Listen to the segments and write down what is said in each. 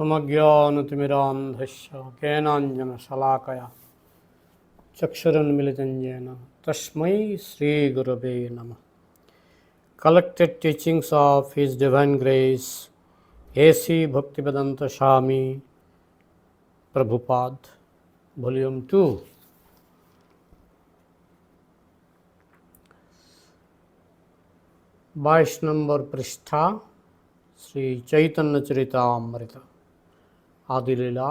समज्ञानतिमिरान्धस्य ज्ञानाञ्जनशलाकया तस्म तस्मै नम। Collected teachings of of his divine grace A C Bhaktivedanta Swami Prabhupada volume two बाइस number पृष्ठा श्री चैतन्य चरितामृत আদিলীলা,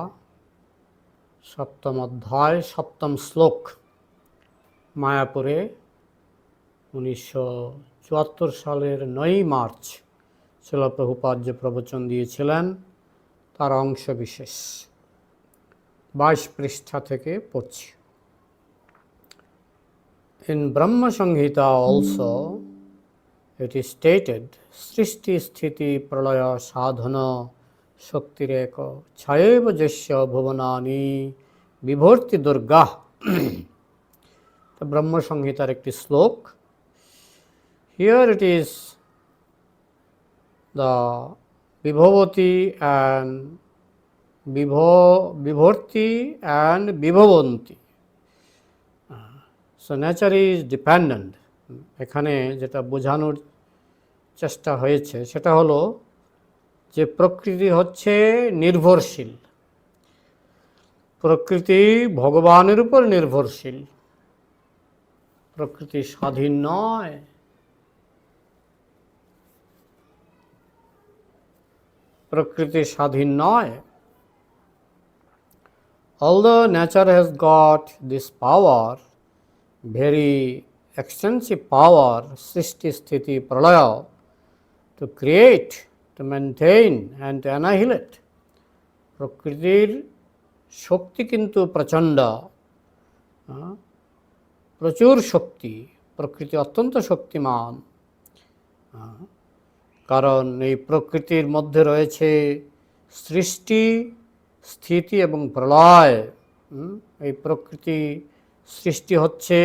সপ্তম অধ্যায়, সপ্তম শ্লোক, মায়াপুরে উনিশশো চুয়াত্তর সালের নয়ই মার্চ শিলপ্রভুপাদ যে প্রবচন দিয়েছিলেন, তার অংশ বিশেষ বাইশ পৃষ্ঠা থেকে পড়ছি in Brahma Samhita also it stated সৃষ্টি স্থিতি প্রলয় সাধন শক্তির এক ছায়েব যস্য ভুবনানি বিভর্তি দুর্গা। তো ব্রহ্ম একটি শ্লোক। হিয়ার ইট ইজ দ্য বিভবতী অ্যান্ড বিভ, বিভর্তি অ্যান্ড বিভবন্তী। সো নেচার ইজ ডিপেন্ডেন্ট এখানে যেটা বোঝানোর চেষ্টা হয়েছে, সেটা হলো যে প্রকৃতি হচ্ছে নির্ভরশীল। প্রকৃতি ভগবানের উপর নির্ভরশীল। প্রকৃতি স্বাধীন নয়। প্রকৃতি স্বাধীন নয়। All the nature has got this power very extensive power সৃষ্টি স্থিতি প্রলয় to create to maintain and to. প্রকৃতির শক্তি কিন্তু প্রচণ্ড প্রচুর শক্তি প্রকৃতি অত্যন্ত শক্তিমান কারণ এই প্রকৃতির মধ্যে রয়েছে সৃষ্টি স্থিতি এবং প্রলয় এই প্রকৃতি সৃষ্টি হচ্ছে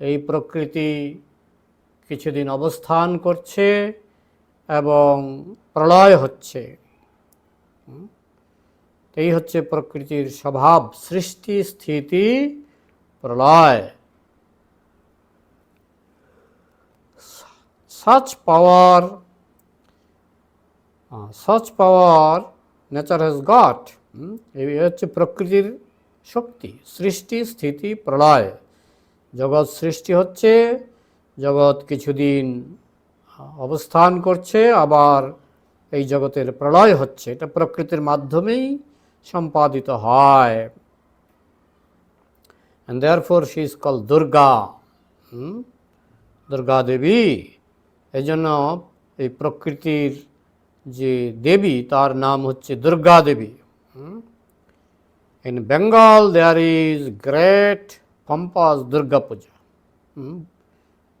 এই প্রকৃতি কিছুদিন অবস্থান করছে এবং প্রলয় হচ্ছে। এই হচ্ছে প্রকৃতির স্বভাব সৃষ্টি স্থিতি প্রলয়। power uh, such power nature has got এই হচ্ছে প্রকৃতির শক্তি সৃষ্টি স্থিতি প্রলয়। জগৎ সৃষ্টি হচ্ছে জগৎ কিছুদিন অবস্থান করছে, আবার এই জগতের প্রলয় হচ্ছে। এটা প্রকৃতির মাধ্যমেই সম্পাদিত হয়। And there she is call Durga? Durga Devi. এই জন্য এই প্রকৃতির যে দেবী, তার নাম হচ্ছে Durga Devi. In Bengal there is great pompous Durga Puja?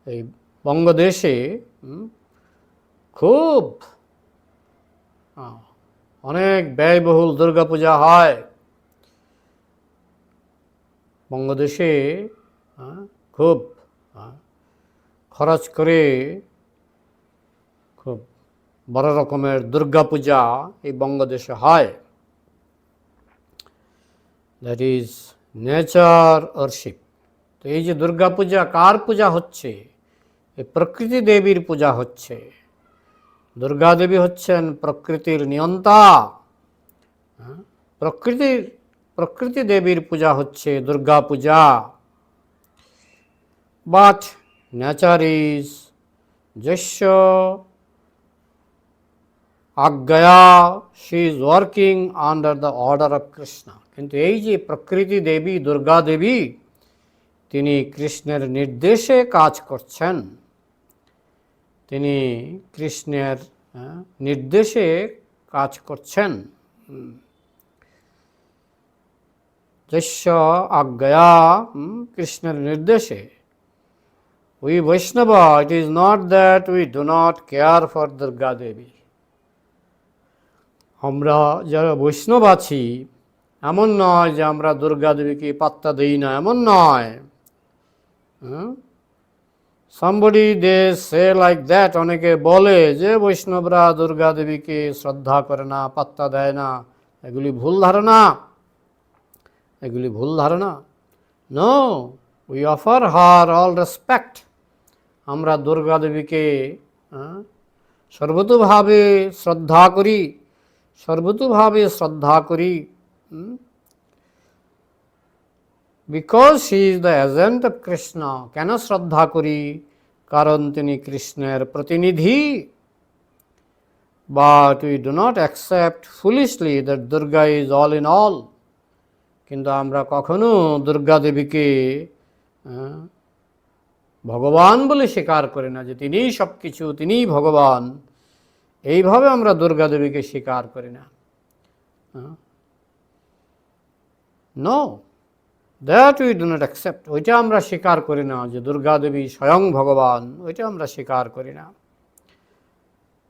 এই বঙ্গদেশে খুব। অনেক ব্যয়বহুল দুর্গা পূজা হয়। বঙ্গদেশে খুব খরচ করে খুব বড় রকমের দুর্গা পূজা এই বঙ্গদেশে হয়। দ্যাট ইজ নেচার অরশিপ তো এই যে দুর্গা পূজা কার পূজা হচ্ছে? প্রকৃতি দেবীর পূজা হচ্ছে। দুর্গা দেবী হচ্ছেন প্রকৃতির নিয়ন্তা। হ্যাঁ? প্রকৃতির প্রকৃতি দেবীর পূজা হচ্ছে Durga Puja. But nature is যস্য আজ্ঞয়া she is working under the order of Krishna কিন্তু এই যে প্রকৃতি দেবী, দুর্গা দেবী, তিনি কৃষ্ণের নির্দেশে কাজ করছেন। তিনি কৃষ্ণের হ্যাঁ, নির্দেশে কাজ করছেন। যস্য আজ্ঞয়া হুম, কৃষ্ণের নির্দেশে। We Vaishnava it is not that we do not care for Durga Devi. আমরা যারা বৈষ্ণব আছি এমন নয় যে আমরা দুর্গা দেবীকে পাত্তা দিই না এমন নয়। Somebody they say like that অনেকে বলে যে বৈষ্ণবরা দুর্গা দেবীকে শ্রদ্ধা করে না, পাত্তা দেয় না। এগুলি ভুল ধারণা। এগুলি ভুল ধারণা। No we offer her all respect আমরা দুর্গা দেবীকে সর্বতোভাবে শ্রদ্ধা করি। সর্বতোভাবে শ্রদ্ধা করি। Because she is the agent of Krishna কেন শ্রদ্ধা করি? কারণ তিনি কৃষ্ণের প্রতিনিধি। But we do not accept foolishly that Durga is all in all কিন্তু আমরা কখনো দুর্গা দেবীকে ভগবান বলে স্বীকার করি না যে তিনিই সব কিছু তিনিই ভগবান। এইভাবে আমরা দুর্গা দেবীকে স্বীকার করি না। No that we do not accept ওইটা আমরা স্বীকার করি না যে দুর্গা দেবী স্বয়ং ভগবান। ওইটা আমরা স্বীকার করি না।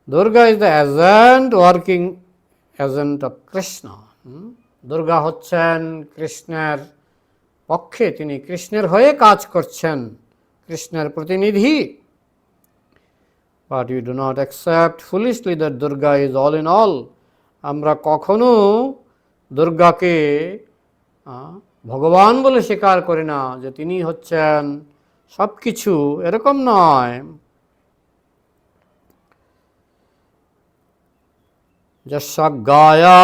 Durga is the agent working agent of Krishna? Durga হচ্ছেন কৃষ্ণের পক্ষে। তিনি কৃষ্ণের হয়ে কাজ করছেন। কৃষ্ণের প্রতিনিধি। But you do not accept foolishly that Durga is all in all আমরা কখনো দুর্গাকে ভগবান বলে স্বীকার করি না যে তিনি হচ্ছেন সব কিছু এরকম নয়। যশাজ্ঞায়া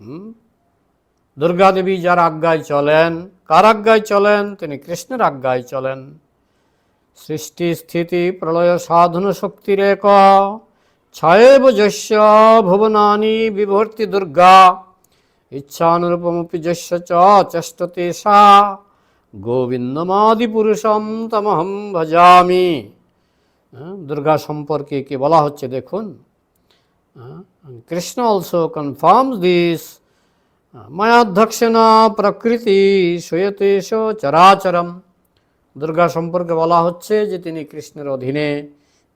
হুম? দুর্গা দেবী যার আজ্ঞায় চলেন, কার আজ্ঞায় চলেন? তিনি কৃষ্ণের আজ্ঞায় চলেন। সৃষ্টি, স্থিতি, প্রলয়, সাধন শক্তির এক ছায়েব যস্য ভুবনানি, বিভর্তি দুর্গা। ইচ্ছানুরূপমপি যস্য চ, চেষ্টতে সা। গোবিন্দমাদি পুরুষম তমহম ভজামি। দুর্গা সম্পর্কে কি বলা হচ্ছে দেখুন। Krishna also confirms this. মায়াধ্যক্ষণা প্রকৃতি সুয়তেশ চরাচরম। দুর্গা সম্পর্কে বলা হচ্ছে যে তিনি কৃষ্ণের অধীনে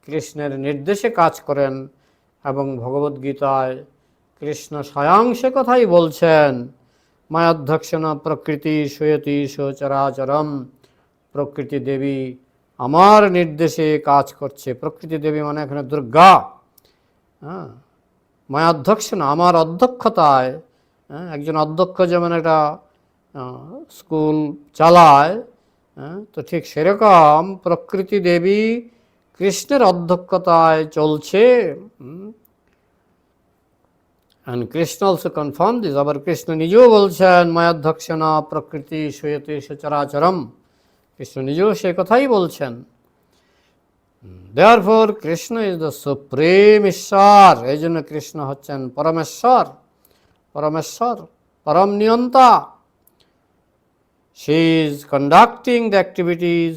কৃষ্ণের নির্দেশে কাজ করেন এবং ভগবদ্গীতায় কৃষ্ণ স্বয়ং সে কথাই বলছেন। মায়াধ্যক্ষেনা প্রকৃতি সুয়তীশ চরাচরম প্রকৃতি দেবী আমার নির্দেশে কাজ করছে। প্রকৃতি দেবী মানে এখানে দুর্গা। হ্যাঁ? মায়াধ্যক্ষ না আমার অধ্যক্ষতায় হ্যাঁ, একজন অধ্যক্ষ যেমন একটা স্কুল চালায় হ্যাঁ, তো ঠিক সেরকম প্রকৃতি দেবী কৃষ্ণের অধ্যক্ষতায় চলছে। And Krishna also confirm this আবার কৃষ্ণ নিজেও বলছেন মায়াধ্যক্ষ না প্রকৃতি সৈয়তে চরাচরম কৃষ্ণ নিজেও সে কথাই বলছেন therefore Krishna is the supreme ঈশ্বর এই জন্য কৃষ্ণ হচ্ছেন পরমেশ্বর পরমেশ্বর পরম নিয়ন্তা she is conducting the activities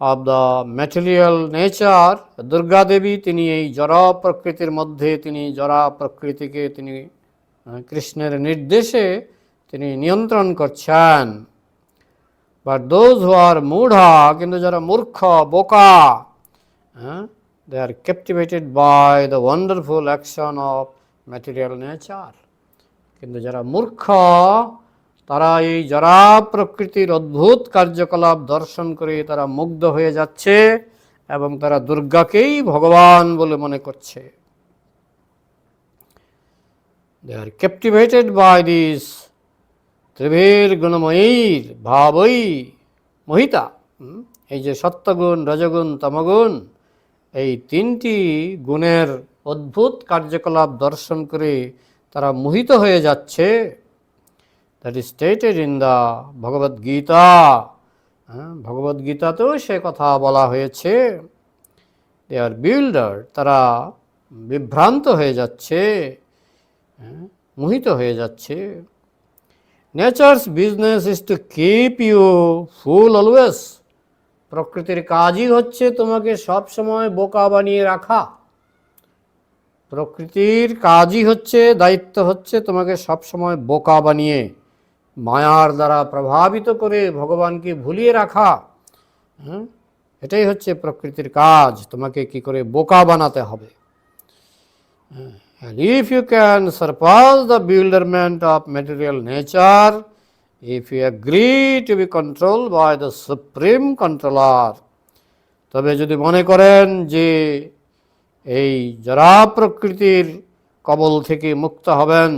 of the material nature Durga Devi তিনি এই জরা প্রকৃতির মধ্যে, তিনি জরা প্রকৃতিকে, তিনি কৃষ্ণের নির্দেশে তিনি নিয়ন্ত্রণ করছেন। বাট দোজ হু আর মূঢ়া, কিন্তু যারা মূর্খ, বোকা they are captivated by the wonderful action of material nature কিন্তু যারা মূর্খ তারা এই জরা প্রকৃতির অদ্ভুত কার্যকলাপ দর্শন করে তারা মুগ্ধ হয়ে যাচ্ছে এবং তারা দুর্গাকেই ভগবান বলে মনে করছে। They are captivated by this ত্রিভীর গুণময়ীর ভাবই মোহিতা? এই যে সত্যগুণ, রজগুণ, তমগুণ, এই তিনটি গুণের অদ্ভুত কার্যকলাপ দর্শন করে তারা মোহিত হয়ে যাচ্ছে। That is stated in the Bhagavad Gita হ্যাঁ ভগবদ্গীতাতেও সে কথা বলা হয়েছে। দে আর বিল্ডার তারা বিভ্রান্ত হয়ে যাচ্ছে হ্যাঁ, মোহিত হয়ে যাচ্ছে। Nature's business is to keep you fool always প্রকৃতির কাজই হচ্ছে তোমাকে সব সময় বোকা বানিয়ে রাখা। প্রকৃতির কাজই হচ্ছে দায়িত্ব হচ্ছে তোমাকে সব সময় বোকা বানিয়ে। মায়ার দ্বারা প্রভাবিত করে ভগবানকে ভুলিয়ে রাখা হ্যাঁ এটাই হচ্ছে প্রকৃতির কাজ। তোমাকে কি করে বোকা বানাতে হবে? And if you can surpass the bewilderment of material nature if you agree to be control by the supreme controller তবে যদি মনে করেন যে এই যারা প্রকৃতির কবল থেকে মুক্ত হবেন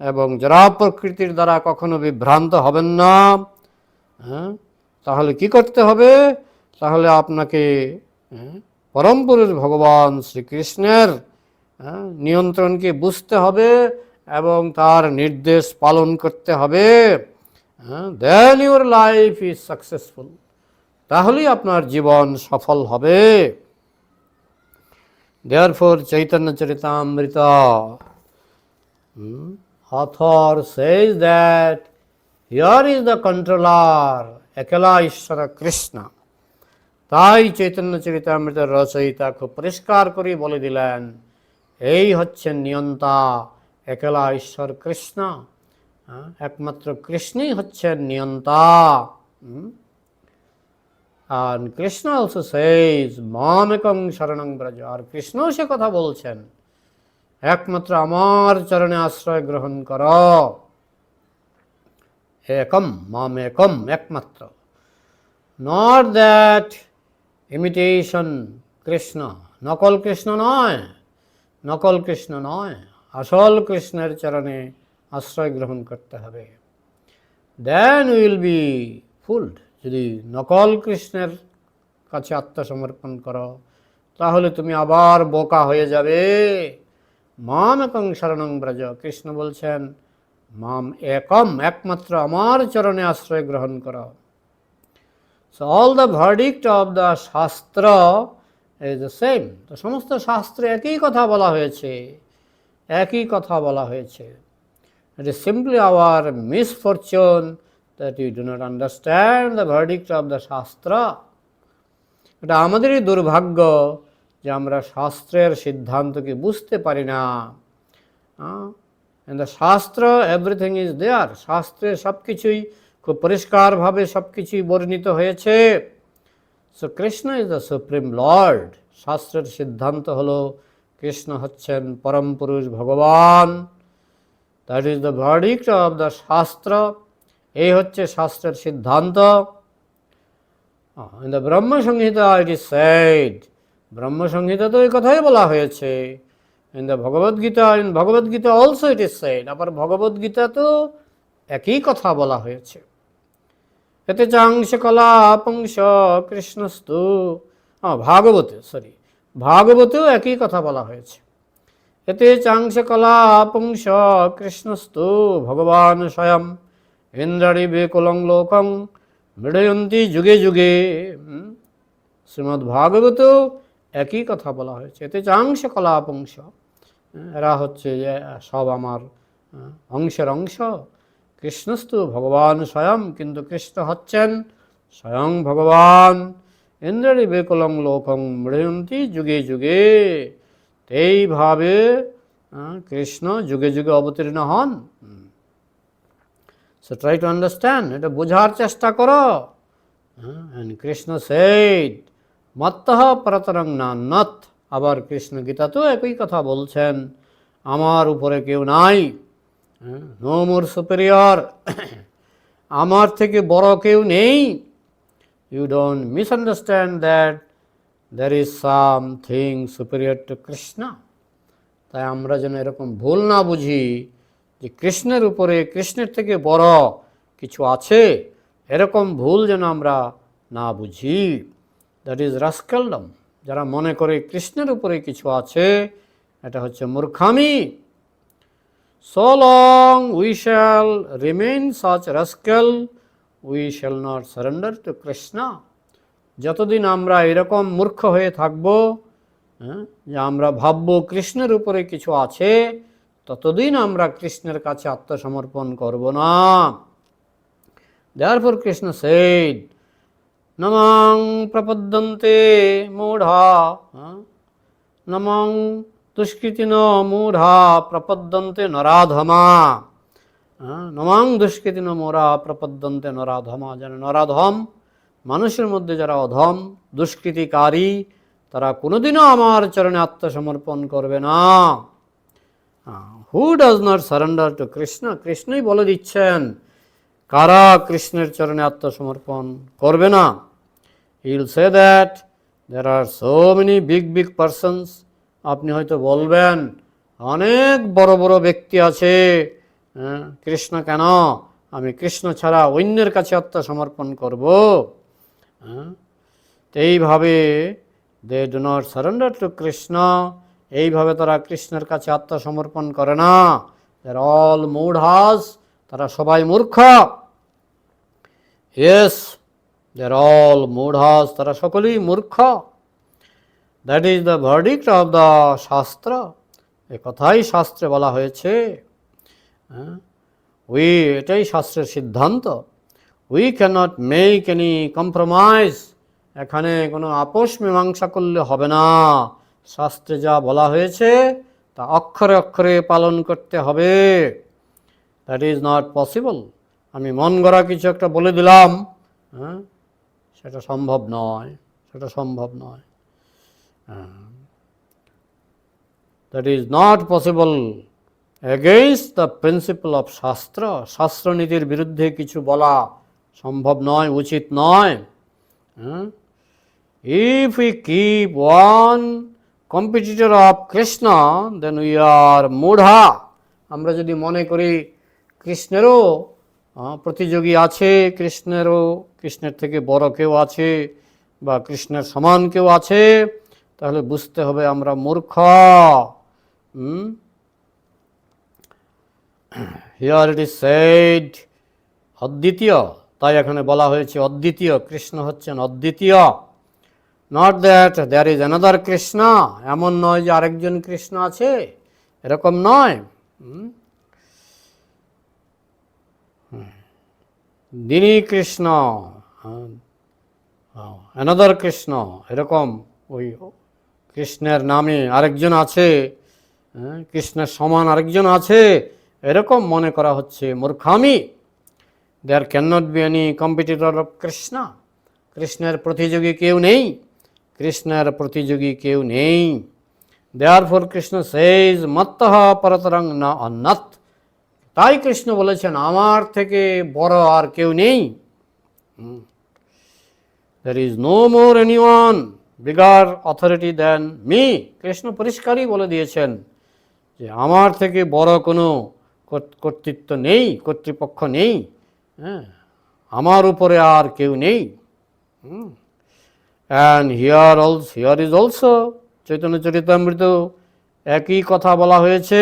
এবং যারা প্রকৃতির দ্বারা কখনো বিভ্রান্ত হবেন না হ্যাঁ? তাহলে কি করতে হবে? তাহলে আপনাকে হ্যাঁ, পরম পুরুষ ভগবান শ্রীকৃষ্ণের হ্যাঁ, নিয়ন্ত্রণকে বুঝতে হবে এবং তার নির্দেশ পালন করতে হবে then your life is successful তাহলেই আপনার জীবন সফল হবে। Therefore Chaitanya Charitamrita. Author says that here is the controller একলা ঈশ্বর কৃষ্ণ তাই চৈতন্য চরিতামৃতের রচয়িতা খুব পরিষ্কার করে বলে দিলেন এই হচ্ছেন নিয়ন্তা একলা ঈশ্বর কৃষ্ণ একমাত্র কৃষ্ণই হচ্ছেন নিয়ন্তা? আর কৃষ্ণ অলসো সেইজ মামেকং শরণং ব্রজ আর কৃষ্ণ সে কথা বলছেন। একমাত্র আমার চরণে আশ্রয় গ্রহণ কর। একম, মাম একম, একমাত্র। নট দ্যাট ইমিটেশন কৃষ্ণ, নকল কৃষ্ণ নয়, নকল কৃষ্ণ নয়, আসল কৃষ্ণের চরণে আশ্রয় গ্রহণ করতে হবে। দেন উইল বি ফুলড যদি নকল কৃষ্ণের কাছে আত্মসমর্পণ করো, তাহলে তুমি আবার বোকা হয়ে যাবে। মাম একং শরণং ব্রজ। কৃষ্ণ বলছেন, মাম একম, একমাত্র আমার চরণে আশ্রয় গ্রহণ করো। So all the verdict of the shastra is the same তো সমস্ত শাস্ত্রে একই কথা বলা হয়েছে, একই কথা বলা হয়েছে। It is simply our misfortune that we do not understand the verdict of the Shastra. এটা আমাদেরই দুর্ভাগ্য যে আমরা শাস্ত্রের সিদ্ধান্তকে বুঝতে পারি না। In the shastra everything is there শাস্ত্রে সব কিছুই খুব পরিষ্কারভাবে সব কিছুই বর্ণিত হয়েছে। So Krishna is the supreme lord শাস্ত্রের সিদ্ধান্ত হলো, কৃষ্ণ হচ্ছেন পরম পুরুষ ভগবান। That is the verdict of the shastra. এই হচ্ছে শাস্ত্রের সিদ্ধান্ত। In the Brahma Samhita it is said Brahma Samhita তো এই কথাই বলা হয়েছে। In the Bhagavad Gita in Bhagavad Gita also it is said আবার ভগবদ্গীতা তো একই কথা বলা হয়েছে। এতে চাংশ কলা পংশ কৃষ্ণস্তু ভাগবতে সরি ভাগবতেও একই কথা বলা হয়েছে। এতে চাংশ কলা পুংস কৃষ্ণস্তু, ভগবান স্বয়ং ইন্দ্রাণী বেকুলং লোকং মৃড়য়ন্তী যুগে যুগে। হুম? একই কথা বলা হয়েছে। এতে চাংশ কলা পুংস এরা হচ্ছে যে সব আমার অংশের অংশ। কৃষ্ণস্তু ভগবান স্বয়ং, কিন্তু কৃষ্ণ হচ্ছেন স্বয়ং ভগবান। ইন্দ্রাণী বেকুলং লোকং মৃড়য়ন্তী যুগে যুগে। এইভাবে কৃষ্ণ যুগে যুগে অবতীর্ণ হন। সো ট্রাই টু আন্ডারস্ট্যান্ড এটা বোঝার চেষ্টা করো। কৃষ্ণ সেইড মত্তঃ পরতরং নান্নত। আবার কৃষ্ণ গীতাতেও একই কথা বলছেন, আমার উপরে কেউ নাই। No more superior. আমার থেকে বড় কেউ নেই। You don't misunderstand that there is something superior to Krishna তাই আমরা যেন এরকম ভুল না বুঝি যে কৃষ্ণের উপরে, কৃষ্ণের থেকে বড় কিছু আছে। এরকম ভুল যেন আমরা না বুঝি। দ্যাট ইজ রাস্কেলডম যারা মনে করে কৃষ্ণের উপরে কিছু আছে এটা হচ্ছে মূর্খামি। So long we shall remain such rascal, we shall not surrender to Krishna যতদিন আমরা এরকম মূর্খ হয়ে থাকব হ্যাঁ, যে আমরা ভাববো কৃষ্ণের উপরে কিছু আছে ততদিন আমরা কৃষ্ণের কাছে আত্মসমর্পণ করব না। দেয়ারফর কৃষ্ণ সেইড নমং প্রপদ্যন্তে মূঢ়া হ্যাঁ, নমং দুষ্কৃতিন মূঢ়া প্রপদ্যন্তে নরাধমা হ্যাঁ, নমাং দুষ্কৃতিন মোরা প্রপদ্যন্তে নরাধমা। যেন নরাধম মানুষের মধ্যে যারা অধম দুষ্কৃতিকারী তারা কোনোদিনও আমার চরণে আত্মসমর্পণ করবে না। Who does not surrender to Krishna কৃষ্ণই বলে দিচ্ছেন কারা কৃষ্ণের চরণে আত্মসমর্পণ করবে না? I'll say that there are so many big big persons আপনি হয়তো বলবেন, অনেক বড় বড় ব্যক্তি আছে কৃষ্ণ কেন? আমি কৃষ্ণ ছাড়া অন্যের কাছে আত্মসমর্পণ করব। এইভাবে they do not surrender to Krishna, এইভাবে তারা কৃষ্ণের কাছে আত্মসমর্পণ করে না। দেয়ার অল মুড হাস তারা সবাই মূর্খ। ইয়েস দেয়ার অল মুড তারা সকলেই মূর্খ। That is the verdict of the shastra এ কথাই শাস্ত্রে বলা হয়েছে। হ্যাঁ? উই এটাই শাস্ত্রের সিদ্ধান্ত। We cannot make any compromise এখানে কোনো আপোষ মীমাংসা করলে হবে না। শাস্ত্রে যা বলা হয়েছে, তা অক্ষরে অক্ষরে পালন করতে হবে। দ্যাট ইজ নট পসিবল আমি মন গড়া কিছু একটা বলে দিলাম। হ্যাঁ? সেটা সম্ভব নয়, সেটা সম্ভব নয়। That is not possible against the principle of shastra শাস্ত্রনীতির বিরুদ্ধে কিছু বলা সম্ভব নয়, উচিত নয়। If we keep one competitor of Krishna then we are মূঢ়া আমরা যদি মনে করি কৃষ্ণেরও প্রতিযোগী আছে, কৃষ্ণেরও, কৃষ্ণের থেকে বড় কেউ আছে বা কৃষ্ণের সমান কেউ আছে, তাহলে বুঝতে হবে আমরা মূর্খ। হিয়ার ইট ইজ সেড অদ্বিতীয়। তাই এখানে বলা হয়েছে অদ্বিতীয়, কৃষ্ণ হচ্ছেন অদ্বিতীয়। Not that there is another Krishna এমন নয় যে আরেকজন কৃষ্ণ আছে, এরকম নয়? দিনী কৃষ্ণ অ্যানাদার কৃষ্ণ, এরকম ওই কৃষ্ণের নামে আরেকজন আছে কৃষ্ণের সমান আরেকজন আছে, এরকম মনে করা হচ্ছে, মূর্খামি। There can not be any competitor of Krishna কৃষ্ণের প্রতিযোগী কেউ নেই, কৃষ্ণের প্রতিযোগী কেউ নেই। দেয়ার ফর কৃষ্ণ সেইজ মত্তহ পরতরং না অন্নাথ তাই কৃষ্ণ বলেছেন, আমার থেকে বড় আর কেউ নেই। there is no more anyone bigger authority then me Krishna পরিষ্কারই বলে দিয়েছেন যে, আমার থেকে বড় কোনো কর্তৃত্ব নেই, কর্তৃপক্ষ নেই। হ্যাঁ আমার উপরে আর কেউ নেই। And here also here is also Chaitanya Charitamrita একই কথা বলা হয়েছে।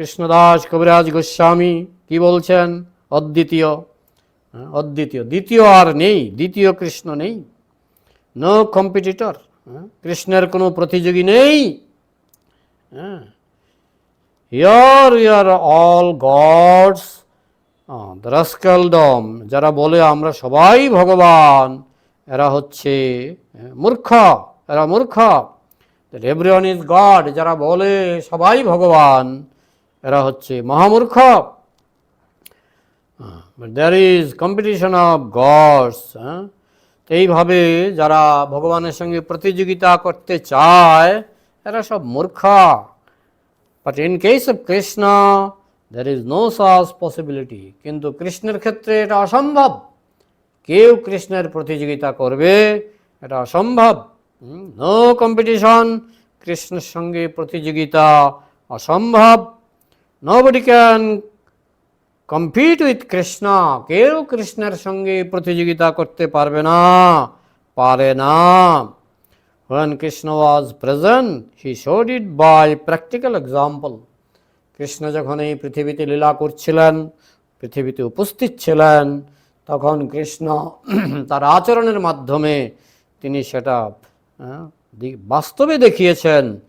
কৃষ্ণদাস কবিরাজ গোস্বামী কি বলছেন? অদ্বিতীয়। হ্যাঁ, অদ্বিতীয়। দ্বিতীয় আর নেই দ্বিতীয় কৃষ্ণ নেই। নো কম্পিটিটর কৃষ্ণের কোনো প্রতিযোগী নেই। হ্যাঁ here are all gods rascaldom যারা বলে আমরা সবাই ভগবান এরা হচ্ছে হ্যাঁ, মূর্খ এরা মূর্খ। এভরিওয়ান ইজ গড যারা বলে সবাই ভগবান এরা হচ্ছে মহামূর্খ। There is competition of gods হ্যাঁ? এইভাবে যারা ভগবানের সঙ্গে প্রতিযোগিতা করতে চায়, এরা সব মূর্খ। But in case of Krishna there is no such possibility কিন্তু কৃষ্ণের ক্ষেত্রে এটা অসম্ভব। কেউ কৃষ্ণের প্রতিযোগিতা করবে, এটা অসম্ভব। নো কম্পিটিশন কৃষ্ণের সঙ্গে প্রতিযোগিতা অসম্ভব। Nobody can compete with Krishna কেউ কৃষ্ণের সঙ্গে প্রতিযোগিতা করতে পারবে না। পারে না। When Krishna was present, he showed it by practical example. Krishna যখন এই পৃথিবীতে লীলা করছিলেন, পৃথিবীতে উপস্থিত ছিলেন, তখন কৃষ্ণ তার আচরণের মাধ্যমে তিনি সেটা বাস্তবে দেখিয়েছেন।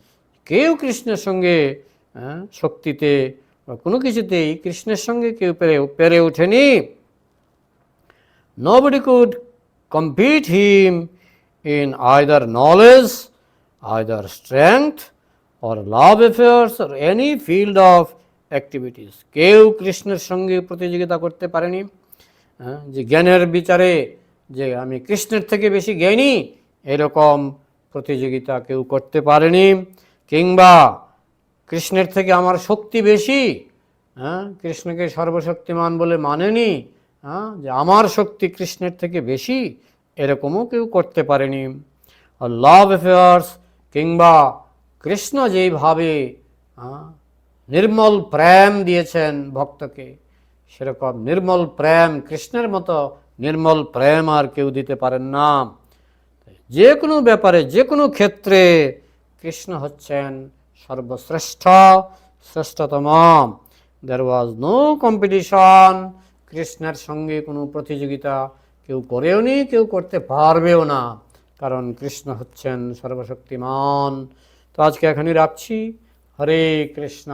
কেউ কৃষ্ণের সঙ্গে শক্তিতে কোনো কিছুতেই কৃষ্ণের সঙ্গে কেউ পেরে পেরে ওঠেনি। Nobody could compete him in either knowledge, either strength, or love affairs, or any field of activities. কেউ কৃষ্ণের সঙ্গে প্রতিযোগিতা করতে পারেনি। হ্যাঁ, যে জ্ঞানের বিচারে যে আমি কৃষ্ণের থেকে বেশি জ্ঞানী এরকম প্রতিযোগিতা কেউ করতে পারেনি। কিংবা কৃষ্ণের থেকে আমার শক্তি বেশি হ্যাঁ? কৃষ্ণকে সর্বশক্তিমান বলে মানেনি হ্যাঁ? যে আমার শক্তি কৃষ্ণের থেকে বেশি এরকমও কেউ করতে পারেনি। লাভ অ্যাফেয়ার্স কিংবা কৃষ্ণ যেইভাবে হ্যাঁ, নির্মল প্রেম দিয়েছেন ভক্তকে সেরকম নির্মল প্রেম কৃষ্ণের মতো নির্মল প্রেম আর কেউ দিতে পারেন না। যে কোনো ব্যাপারে যে কোনো ক্ষেত্রে কৃষ্ণ হচ্ছেন সর্বশ্রেষ্ঠ শ্রেষ্ঠতম দের ওয়াজ নো কম্পিটিশন কৃষ্ণের সঙ্গে কোনো প্রতিযোগিতা কেউ করেও নি কেউ করতে পারবেও না। কারণ কৃষ্ণ হচ্ছেন সর্বশক্তিমান। তো আজকে এখানে রাখছি। হরে কৃষ্ণ।